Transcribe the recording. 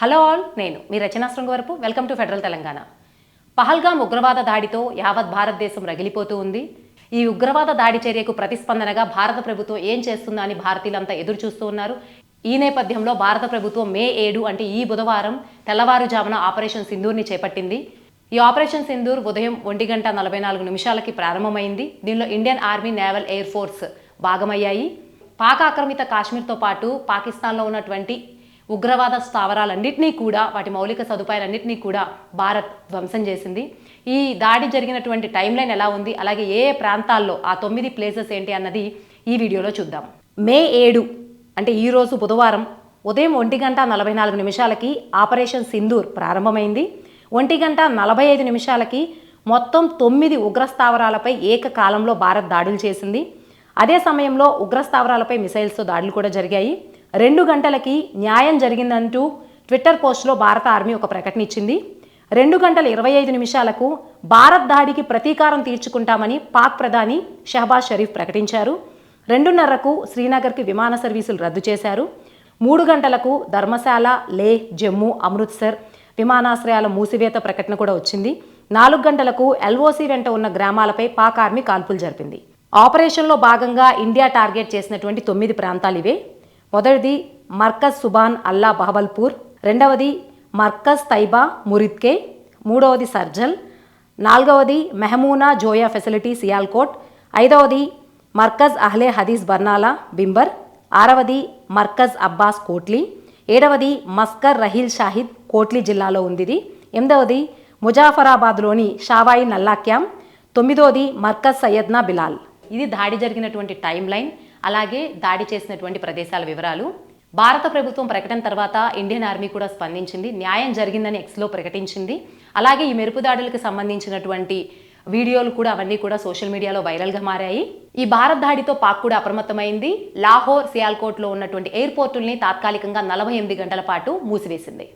Hello all నేను మీ Rachana Shrungavarapu. Welcome to federal Telangana. Pahalgam ఉగ్రవాద దాడితో యావత్ భారతదేశం రగిలిపోతూ ఉంది. ఈ ఉగ్రవాద దాడి చర్యకు ప్రతిస్పందనగా భారత ప్రభుత్వం ఏం చేస్తుందా అని భారతీయులంతా ఎదురు చూస్తూ ఉన్నారు. ఈ నేపథ్యంలో భారత ప్రభుత్వం మే ఏడు అంటే ఈ బుధవారం తెల్లవారుజామున ఆపరేషన్ సింధూర్ని చేపట్టింది. ఈ ఆపరేషన్ సింధూర్ ఉదయం ఒంటి గంట నలభై నాలుగు నిమిషాలకి ప్రారంభమైంది. దీనిలో Indian army naval air force భాగమయ్యాయి. Pak ఆక్రమిత కాశ్మీర్తో పాటు పాకిస్తాన్లో ఉన్నటువంటి ఉగ్రవాద స్థావరాలన్నింటినీ కూడా వాటి మౌలిక సదుపాయాలన్నింటినీ కూడా భారత్ ధ్వంసం చేసింది. ఈ దాడి జరిగినటువంటి టైం లైన్ ఎలా ఉంది? అలాగే ఏ ప్రాంతాల్లో ఆ తొమ్మిది ప్లేసెస్ ఏంటి అన్నది ఈ వీడియోలో చూద్దాం. మే ఏడు అంటే ఈరోజు బుధవారం ఉదయం ఒంటి గంట నలభై నాలుగు నిమిషాలకి ఆపరేషన్ సింధూర్ ప్రారంభమైంది. ఒంటి గంట నలభై ఐదు నిమిషాలకి మొత్తం తొమ్మిది ఉగ్రస్థావరాలపై ఏకకాలంలో భారత్ దాడులు చేసింది. అదే సమయంలో ఉగ్రస్థావరాలపై మిసైల్స్తో దాడులు కూడా జరిగాయి. రెండు గంటలకి న్యాయం జరిగిందంటూ ట్విట్టర్ పోస్ట్లో భారత ఆర్మీ ఒక ప్రకటన ఇచ్చింది. రెండు గంటల ఇరవై ఐదు నిమిషాలకు భారత్ దాడికి ప్రతీకారం తీర్చుకుంటామని పాక్ ప్రధాని షహబాజ్ షరీఫ్ ప్రకటించారు. రెండున్నరకు శ్రీనగర్కి విమాన సర్వీసులు రద్దు చేశారు. మూడు గంటలకు ధర్మశాల లే జమ్మూ అమృత్సర్ విమానాశ్రయాల మూసివేత ప్రకటన కూడా వచ్చింది. నాలుగు గంటలకు ఎల్ఓసి వెంట ఉన్న గ్రామాలపై పాక్ ఆర్మీ కాల్పులు జరిపింది. ఆపరేషన్లో భాగంగా ఇండియా టార్గెట్ చేసినటువంటి తొమ్మిది ప్రాంతాలు ఇవే. మొదటిది మర్కజ్ సుబాన్ అల్లా బహబల్పూర్ రెండవది మర్కజ్ తైబా మురిద్కే మూడవది సర్జల్ నాలుగవది మెహమూనా జోయా ఫెసిలిటీ సియాల్కోట్ ఐదవది మర్కజ్ అహ్లే హదీస్ బర్నాలా బింబర్ ఆరవది మర్కజ్ అబ్బాస్ కోట్లీ ఏడవది మస్కర్ రహీల్ షాహిద్ కోట్లీ జిల్లాలో ఉంది ఇది ఎనిమిదవది ముజాఫరాబాద్లోని షావాయి నల్లాక్యామ్ తొమ్మిదవది మర్కజ్ సయ్యద్నా బిలాల్. ఇది దాడి జరిగినటువంటి టైం లైన్ అలాగే దాడి చేసినటువంటి ప్రదేశాల వివరాలు. భారత ప్రభుత్వం ప్రకటన తర్వాత ఇండియన్ ఆర్మీ కూడా స్పందించింది. న్యాయం జరిగిందని ఎక్స్లో ప్రకటించింది. అలాగే ఈ మెరుపు దాడులకు సంబంధించినటువంటి వీడియోలు కూడా అవన్నీ కూడా సోషల్ మీడియాలో వైరల్గా మారాయి. ఈ భారత్ దాడితో పాక్ కూడా అప్రమత్తమైంది. లాహోర్ సియాల్కోట్లో ఉన్నటువంటి ఎయిర్పోర్టుల్ని తాత్కాలికంగా నలభై ఎనిమిది గంటల పాటు మూసివేసింది.